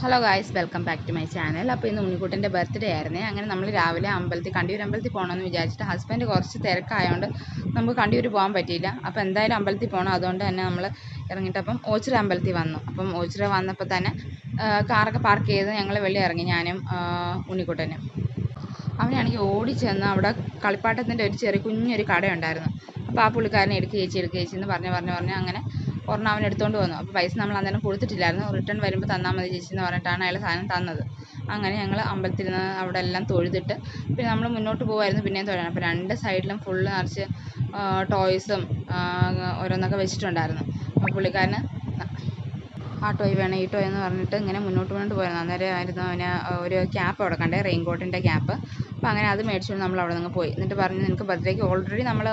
Hello guys welcome back to my channel അപ്പോൾ ഇന്ന് ഉണ്ണിക്കുട്ടന്റെ birthday ആയിരുന്നേ. അങ്ങനെ നമ്മൾ രാവിലെ അമ്പലത്തിൽ കണ്ടിയൂർ അമ്പലത്തിൽ പോകണമെന്ന് വിചാരിച്ചിട്ട് ഹസ്ബൻഡ് കുറച്ച് തിരക്കായതുകൊണ്ട് നമുക്ക് കണ്ടിയൂർ പോകാൻ പറ്റിയില്ല. അപ്പോൾ എന്തായാലും അമ്പലത്തിൽ പോകണം അതുകൊണ്ട് തന്നെ നമ്മൾ ഇറങ്ങിയിട്ട് അപ്പം ഓച്ചിറ അമ്പലത്തിൽ വന്നു. അപ്പം ഓച്ചിറ വന്നപ്പോൾ തന്നെ കാറൊക്കെ പാർക്ക് ചെയ്ത് ഞങ്ങൾ വെള്ളി ഇറങ്ങി ഞാനും ഉണ്ണിക്കുട്ടനും. അവനാണെങ്കിൽ ഓടി ചെന്ന് അവിടെ കളിപ്പാട്ടത്തിന്റെ ഒരു ചെറിയ കുഞ്ഞൊരു കടയുണ്ടായിരുന്നു. അപ്പോൾ ആ പുള്ളിക്കാരനെ എടുക്കുക ചേച്ചി എടുക്കുക ചേച്ചി എന്ന് പറഞ്ഞ് പറഞ്ഞ് പറഞ്ഞ് അങ്ങനെ ഒരെണ്ണം അവൻ എടുത്തുകൊണ്ട് വന്നു. അപ്പോൾ പൈസ നമ്മൾ അന്നേരം കൊടുത്തിട്ടില്ലായിരുന്നു. റിട്ടേൺ വരുമ്പോൾ തന്നാൽ മതി ചേച്ചി എന്ന് പറഞ്ഞിട്ടാണ് അയാൾ സാധനം തന്നത്. അങ്ങനെ ഞങ്ങൾ അമ്പലത്തിൽ നിന്ന് അവിടെ എല്ലാം തൊഴുതിട്ട് പിന്നെ നമ്മൾ മുന്നോട്ട് പോകുമായിരുന്നു പിന്നെയും തൊഴാൻ. അപ്പോൾ രണ്ട് സൈഡിലും ഫുള്ള് നിറച്ച് ടോയ്സും ഓരോന്നൊക്കെ വെച്ചിട്ടുണ്ടായിരുന്നു. അപ്പോൾ പുള്ളിക്കാരന് ആ ടോയ് വേണം ഈ ടോയ് എന്ന് പറഞ്ഞിട്ട് ഇങ്ങനെ മുന്നോട്ട് മുന്നോട്ട് പോയിരുന്നു. അന്നേരം ആയിരുന്നു അവന് ഒരു ക്യാപ്പ് അവിടെ കണ്ടേ റെയിൻ കോട്ടിന്റെ ക്യാപ്പ് അപ്പോൾ അങ്ങനെ അത് മേടിച്ചുകൊണ്ട് നമ്മൾ അവിടെ നിന്ന് പോയി. എന്നിട്ട് പറഞ്ഞു നിനക്ക് ബർത്ത്ഡേക്ക് ഓൾറെഡി നമ്മൾ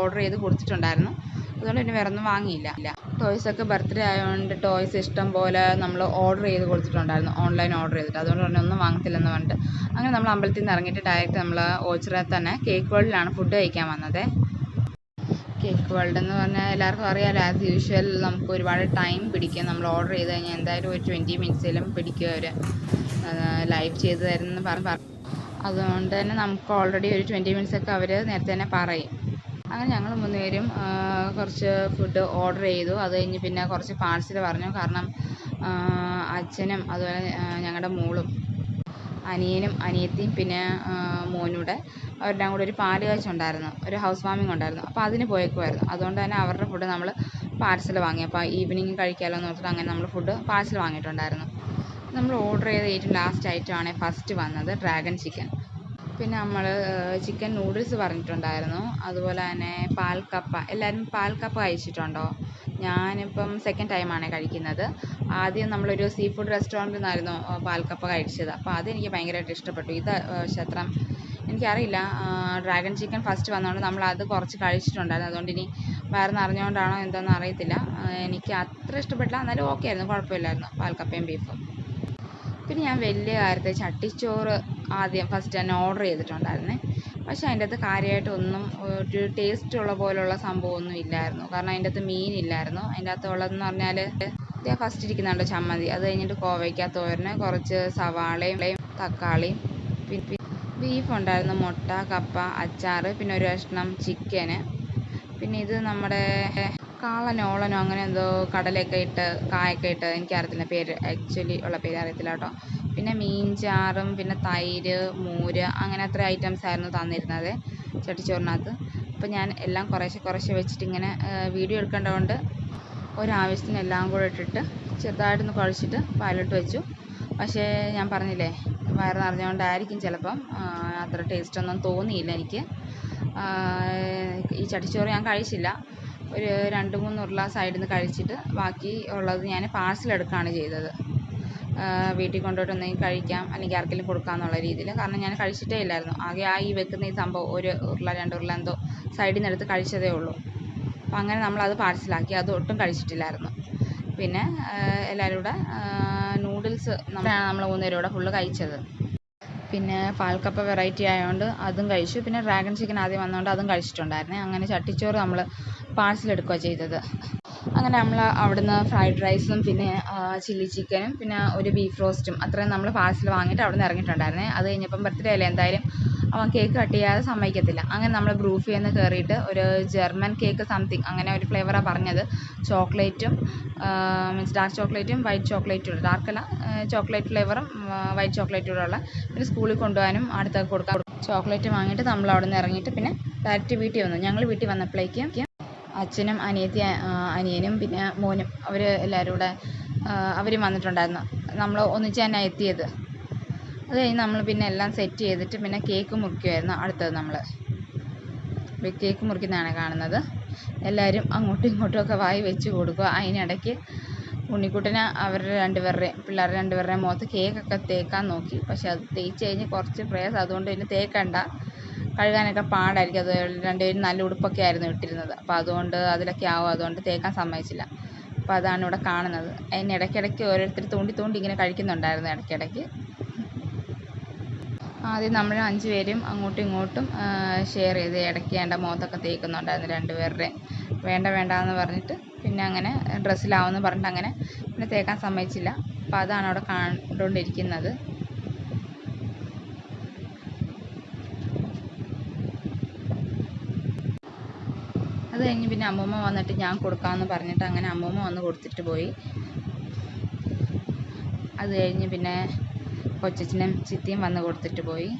ഓർഡർ ചെയ്ത് കൊടുത്തിട്ടുണ്ടായിരുന്നു. അതുകൊണ്ട് പിന്നെ വേറെ ഒന്നും വാങ്ങിയില്ല. ടോയ്സ് ഒക്കെ ബർത്ത്ഡേ ആയതുകൊണ്ട് ടോയ്സ് ഇഷ്ടം പോലെ നമ്മൾ ഓർഡർ ചെയ്ത് കൊടുത്തിട്ടുണ്ടായിരുന്നു. ഓൺലൈൻ ഓർഡർ ചെയ്തിട്ട്. അതുകൊണ്ട് തന്നെ ഒന്നും വാങ്ങത്തില്ലെന്ന് പറഞ്ഞിട്ട്. അങ്ങനെ നമ്മൾ അമ്പലത്തിൽ നിന്ന് ഇറങ്ങിയിട്ട് ഡയറക്റ്റ് നമ്മൾ ഓച്ചിറയിൽ തന്നെ കേക്ക് വേൾഡിലാണ് ഫുഡ് കഴിക്കാൻ വന്നത്. കേക്ക് വേൾഡ് എന്ന് പറഞ്ഞാൽ എല്ലാവർക്കും അറിയാമല്ലോ ആസ് യൂഷ്വൽ നമുക്ക് ഒരുപാട് ടൈം പിടിക്കും. നമ്മൾ ഓർഡർ ചെയ്ത് കഴിഞ്ഞാൽ എന്തായാലും ഒരു ട്വന്റി മിനിറ്റ്സിലും പിടിക്കും അവർ ലൈവ് ചെയ്ത് തരുമെന്ന് പറഞ്ഞ് അതുകൊണ്ട് തന്നെ നമുക്ക് ഓൾറെഡി ഒരു ട്വന്റി മിനിറ്റ്സ് ഒക്കെ അവർ നേരത്തെ തന്നെ പറയും. അങ്ങനെ ഞങ്ങൾ മൂന്ന് പേരും കുറച്ച് ഫുഡ് ഓർഡർ ചെയ്തു. അത് കഴിഞ്ഞ് പിന്നെ കുറച്ച് പാഴ്സൽ പറഞ്ഞു. കാരണം അച്ഛനും അതുപോലെ ഞങ്ങളുടെ മോളും അനിയനും അനിയത്തിയും പിന്നെ മോനൂടെ അവരുടെ കൂടെ ഒരു പാൽ കാഴ്ച ഉണ്ടായിരുന്നു. ഒരു ഹൗസ് വാമിംഗ് ഉണ്ടായിരുന്നു. അപ്പോൾ അതിന് പോയേക്കുമായിരുന്നു അതുകൊണ്ട് തന്നെ അവരുടെ ഫുഡ് നമ്മൾ പാഴ്സൽ വാങ്ങി. അപ്പോൾ ഈവനിങ് കഴിക്കാമല്ലോ എന്ന് ഓർത്തിട്ട് അങ്ങനെ നമ്മൾ ഫുഡ് പാഴ്സൽ വാങ്ങിയിട്ടുണ്ടായിരുന്നു. നമ്മൾ ഓർഡർ ചെയ്ത ഏറ്റവും ലാസ്റ്റ് ഐറ്റമാണ് ഫസ്റ്റ് വന്നത് ഡ്രാഗൺ ചിക്കൻ പിന്നെ നമ്മൾ ചിക്കൻ നൂഡിൽസ് പറഞ്ഞിട്ടുണ്ടായിരുന്നു. അതുപോലെ തന്നെ പാൽക്കപ്പ എല്ലാവരും പാൽക്കപ്പ കഴിച്ചിട്ടുണ്ടോ? ഞാനിപ്പം സെക്കൻഡ് ടൈമാണ് കഴിക്കുന്നത്. ആദ്യം നമ്മളൊരു സീ ഫുഡ് റെസ്റ്റോറന്റിൽ നിന്നായിരുന്നു പാൽക്കപ്പ കഴിച്ചത്. അപ്പോൾ അതെനിക്ക് ഭയങ്കരമായിട്ട് ഇഷ്ടപ്പെട്ടു. ഇത് ക്ഷേത്രം എനിക്കറിയില്ല. ഡ്രാഗൺ ചിക്കൻ ഫസ്റ്റ് വന്നതുകൊണ്ട് നമ്മൾ അത് കുറച്ച് കഴിച്ചിട്ടുണ്ടായിരുന്നു. അതുകൊണ്ട് ഇനി വേറെ നിറഞ്ഞുകൊണ്ടാണോ എന്തോന്ന് അറിയത്തില്ല. എനിക്ക് അത്ര ഇഷ്ടപ്പെട്ടില്ല. എന്നാലും ഓക്കെ ആയിരുന്നു. കുഴപ്പമില്ലായിരുന്നു. പാൽക്കപ്പയും ബീഫും പിന്നെ ഞാൻ വലിയ കാര്യത്തെ ചട്ടിച്ചോറ് ആദ്യം ഫസ്റ്റ് തന്നെ ഓർഡർ ചെയ്തിട്ടുണ്ടായിരുന്നേ. പക്ഷെ അതിന്റെ അകത്ത് കാര്യമായിട്ടൊന്നും ഒരു ടേസ്റ്റ് ഉള്ള പോലുള്ള സംഭവമൊന്നും ഇല്ലായിരുന്നു. കാരണം അതിന്റെ അകത്ത് മീനില്ലായിരുന്നു അതിന്റെ അകത്ത് ഉള്ളതെന്ന് പറഞ്ഞാൽ ഇതേ ഫസ്റ്റ് ഇരിക്കുന്നുണ്ട് ചമ്മന്തി. അത് കഴിഞ്ഞിട്ട് കോവയ്ക്ക തോരന് കുറച്ച് സവാളയും തക്കാളിയും ബീഫ് ഉണ്ടായിരുന്നു മുട്ട കപ്പ അച്ചാർ പിന്നെ ഒരു കഷ്ണം ചിക്കന് പിന്നെ ഇത് നമ്മുടെ കാളനോ ഓളനോ അങ്ങനെ എന്തോ കടലയൊക്കെ ഇട്ട് കായൊക്കെ ഇട്ട് എനിക്കറിയത്തില്ല പേര്. ആക്ച്വലി ഉള്ള പേര് അറിയത്തില്ല കേട്ടോ. പിന്നെ മീൻചാറും പിന്നെ തൈര് മോര് അങ്ങനെ അത്ര ഐറ്റംസ് ആയിരുന്നു തന്നിരുന്നത് ചട്ടിച്ചോറിനകത്ത്. അപ്പോൾ ഞാൻ എല്ലാം കുറേശ്ശെ കുറേശ്ശെ വെച്ചിട്ട് ഇങ്ങനെ വീഡിയോ എടുക്കേണ്ടതുകൊണ്ട് ഒരാവശ്യത്തിന് എല്ലാം കൂടെ ഇട്ടിട്ട് ചെറുതായിട്ടൊന്ന് കുഴച്ചിട്ട് പാലിട്ട് വെച്ചു. പക്ഷേ ഞാൻ പറഞ്ഞില്ലേ വയറ് നിറഞ്ഞുകൊണ്ടായിരിക്കും ചിലപ്പം അത്ര ടേസ്റ്റൊന്നും തോന്നിയില്ല എനിക്ക്. ഈ ചട്ടിച്ചോറ് ഞാൻ കഴിച്ചില്ല. ഒരു രണ്ട് മൂന്ന് ഉരുള സൈഡിൽ നിന്ന് കഴിച്ചിട്ട് ബാക്കി ഉള്ളത് ഞാൻ പാഴ്സൽ എടുക്കുകയാണ് ചെയ്തത്. വീട്ടിൽ കൊണ്ടുപോയിട്ട് എന്തെങ്കിലും കഴിക്കാം അല്ലെങ്കിൽ ആർക്കെങ്കിലും കൊടുക്കാമെന്നുള്ള രീതിയിൽ. കാരണം ഞാൻ കഴിച്ചിട്ടേ ഇല്ലായിരുന്നു. ആകെ ആ ഈ വെക്കുന്ന ഈ സംഭവം ഒരു ഉരുള രണ്ട് ഉരുള എന്തോ സൈഡിൽ നിന്ന് എടുത്ത് കഴിച്ചതേ ഉള്ളൂ. അപ്പം അങ്ങനെ നമ്മളത് പാഴ്സലാക്കി അത് ഒട്ടും കഴിച്ചിട്ടില്ലായിരുന്നു. പിന്നെ എല്ലാവരും കൂടെ നൂഡിൽസ് നമ്മളാണ് നമ്മൾ മൂന്നുപേരും കൂടെ ഫുള്ള് കഴിച്ചത്. പിന്നെ പാൽക്കപ്പ വെറൈറ്റി ആയതുകൊണ്ട് അതും കഴിച്ചു. പിന്നെ ഡ്രാഗൺ ചിക്കൻ ആദ്യം വന്നതുകൊണ്ട് അതും കഴിച്ചിട്ടുണ്ടായിരുന്നേ. അങ്ങനെ ചട്ടിച്ചോറ് നമ്മൾ പാഴ്സൽ എടുക്കുകയാണ് ചെയ്തത്. അങ്ങനെ നമ്മൾ അവിടുന്ന് ഫ്രൈഡ് റൈസും പിന്നെ ചില്ലി ചിക്കനും പിന്നെ ഒരു ബീഫ് റോസ്റ്റും അത്രയും നമ്മൾ പാഴ്സൽ വാങ്ങിയിട്ട് അവിടെ നിന്ന് ഇറങ്ങിയിട്ടുണ്ടായിരുന്നേ. അത് കഴിഞ്ഞപ്പം ബർത്ത്ഡേ അല്ലേ എന്തായാലും? അവൻ കേക്ക് കട്ട് ചെയ്യാതെ സമ്മതിക്കത്തില്ല. അങ്ങനെ നമ്മൾ ബ്രൂഫിൽ നിന്ന് കയറിയിട്ട് ഒരു ജർമ്മൻ കേക്ക് സംതിങ് അങ്ങനെ ഒരു ഫ്ലേവറാണ് പറഞ്ഞത്. ചോക്ലേറ്റും മീൻസ് ഡാർക്ക് ചോക്ലേറ്റും വൈറ്റ് ചോക്ലേറ്റും ഡാർക്ക് അല്ല ചോക്ലേറ്റ് ഫ്ലേവറും വൈറ്റ് ചോക്ലേറ്റും ഉള്ള പിന്നെ സ്കൂളിൽ കൊണ്ടുപോകാനും അടുത്തൊക്കെ കൊടുക്കാൻ ചോക്ലേറ്റ് വാങ്ങിയിട്ട് നമ്മൾ അവിടെ നിന്ന് ഇറങ്ങിയിട്ട് പിന്നെ ഡയറക്റ്റ് വീട്ടിൽ വന്നു. ഞങ്ങൾ വീട്ടിൽ വന്നപ്പോഴേക്കും അച്ഛനും അനിയത്തി അനിയനും പിന്നെ മോനും അവർ എല്ലാവരും കൂടെ അവരും വന്നിട്ടുണ്ടായിരുന്നു. നമ്മൾ ഒന്നിച്ച് തന്നെ എത്തിയത്. അത് കഴിഞ്ഞ് നമ്മൾ പിന്നെ എല്ലാം സെറ്റ് ചെയ്തിട്ട് പിന്നെ കേക്ക് മുറിക്കുമായിരുന്നു അടുത്തത് നമ്മൾ കേക്ക് മുറിക്കുന്നതാണ് കാണുന്നത്. എല്ലാവരും അങ്ങോട്ടും ഇങ്ങോട്ടും ഒക്കെ വായി വെച്ച് കൊടുക്കുക. അതിനിടയ്ക്ക് ഉണ്ണിക്കുട്ടന് അവരുടെ രണ്ടുപേരുടെയും പിള്ളേരുടെ രണ്ടുപേരുടെയും മുഖത്ത് കേക്കൊക്കെ തേക്കാൻ നോക്കി. പക്ഷെ അത് തേച്ച് കഴിഞ്ഞ് കുറച്ച് പ്രയാസം. അതുകൊണ്ട് പിന്നെ തേക്കണ്ട. കഴുകാനൊക്കെ പാടായിരിക്കും. അത് രണ്ടുപേരും നല്ല ഉടുപ്പൊക്കെ ആയിരുന്നു ഇട്ടിരുന്നത്. അപ്പോൾ അതുകൊണ്ട് അതിലൊക്കെ ആവും. അതുകൊണ്ട് തേക്കാൻ സമ്മതിച്ചില്ല. അപ്പോൾ അതാണ് ഇവിടെ കാണുന്നത്. അതിന് ഇടയ്ക്കിടയ്ക്ക് ഓരോരുത്തർ തോണ്ടി തോണ്ടി ഇങ്ങനെ കഴിക്കുന്നുണ്ടായിരുന്നു ഇടയ്ക്കിടയ്ക്ക്. ആദ്യം നമ്മൾ അഞ്ച് പേരും അങ്ങോട്ടും ഇങ്ങോട്ടും ഷെയർ ചെയ്ത് ഇടയ്ക്ക് എന്റെ മുഖത്തൊക്കെ തേക്കുന്നുണ്ടായിരുന്നു രണ്ടുപേരുടെയും വേണ്ട വേണ്ട എന്ന് പറഞ്ഞിട്ട് പിന്നെ അങ്ങനെ ഡ്രസ്സിലാവുമെന്ന് പറഞ്ഞിട്ട് അങ്ങനെ പിന്നെ തേക്കാൻ സമ്മതിച്ചില്ല. അപ്പോൾ അതാണ് അവിടെ കണ്ടുകൊണ്ടിരിക്കുന്നത് അത് കഴിഞ്ഞ് പിന്നെ അമ്മൂമ്മ വന്നിട്ട് ഞാൻ കൊടുക്കാമെന്ന് പറഞ്ഞിട്ട് അങ്ങനെ അമ്മൂമ്മ വന്ന് കൊടുത്തിട്ട് പോയി. അത് കഴിഞ്ഞ് പിന്നെ കൊച്ചച്ഛനും ചിത്തിയും വന്ന് കൊടുത്തിട്ട് പോയി.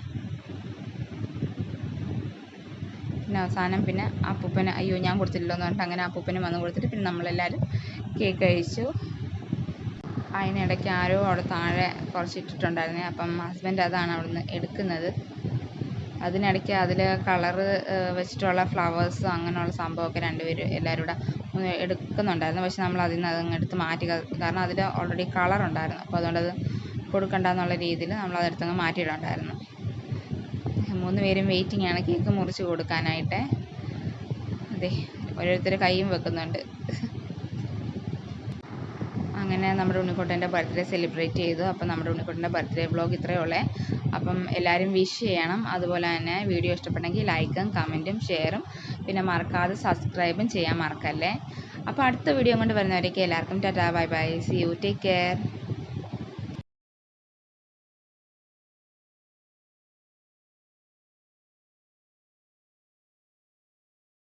പിന്നെ അവസാനം പിന്നെ അപ്പൂപ്പന് അയ്യോ ഞാൻ കൊടുത്തില്ലല്ലോ എന്ന് പറഞ്ഞിട്ട് അങ്ങനെ അപ്പൂപ്പനും വന്ന് കൊടുത്തിട്ട് പിന്നെ നമ്മളെല്ലാവരും കേക്ക് കഴിച്ചു. അതിനിടയ്ക്ക് ആരോ അവിടെ താഴെ കുറച്ച് ഇട്ടിട്ടുണ്ടായിരുന്നേ അപ്പം ഹസ്ബൻഡ് അതാണ് അവിടുന്ന് എടുക്കുന്നത്. അതിനിടയ്ക്ക് അതിൽ കളറ് വെച്ചിട്ടുള്ള ഫ്ലവേഴ്സ് അങ്ങനെയുള്ള സംഭവമൊക്കെ രണ്ടുപേരും എല്ലാവരും കൂടെ എടുക്കുന്നുണ്ടായിരുന്നു. പക്ഷെ നമ്മൾ അതിൽ നിന്ന് അതങ്ങ് എടുത്ത് മാറ്റി. കാരണം അതിൽ ഓൾറെഡി കളർ ഉണ്ടായിരുന്നു. അപ്പോൾ അതുകൊണ്ട് അത് കൊടുക്കണ്ട എന്നുള്ള രീതിയിൽ നമ്മൾ അതെടുത്തങ്ങ് മാറ്റിയിട്ടുണ്ടായിരുന്നു മൂന്ന് പേരും വെയിറ്റിംഗ് ആണ്. കേക്ക് മുറിച്ച് കൊടുക്കാനായിട്ട്. അതെ ഓരോരുത്തർ കൈയും വെക്കുന്നുണ്ട്. അങ്ങനെ നമ്മുടെ ഉണ്ണിക്കുട്ടന്റെ ബർത്ത്ഡേ സെലിബ്രേറ്റ് ചെയ്തു. അപ്പം നമ്മുടെ ഉണ്ണിക്കുട്ടന്റെ ബർത്ത്ഡേ വ്ളോഗ് ഇത്രയേ ഉള്ളേ. അപ്പം എല്ലാവരും വിഷ് ചെയ്യണം. അതുപോലെ തന്നെ വീഡിയോ ഇഷ്ടപ്പെട്ടെങ്കിൽ ലൈക്കും കമന്റും ഷെയറും. പിന്നെ മറക്കാതെ സബ്സ്ക്രൈബും ചെയ്യാൻ മറക്കല്ലേ. അപ്പോൾ അടുത്ത വീഡിയോ കൊണ്ട് വരുന്നവരേക്ക് എല്ലാവർക്കും tata. Bye bye. See you take care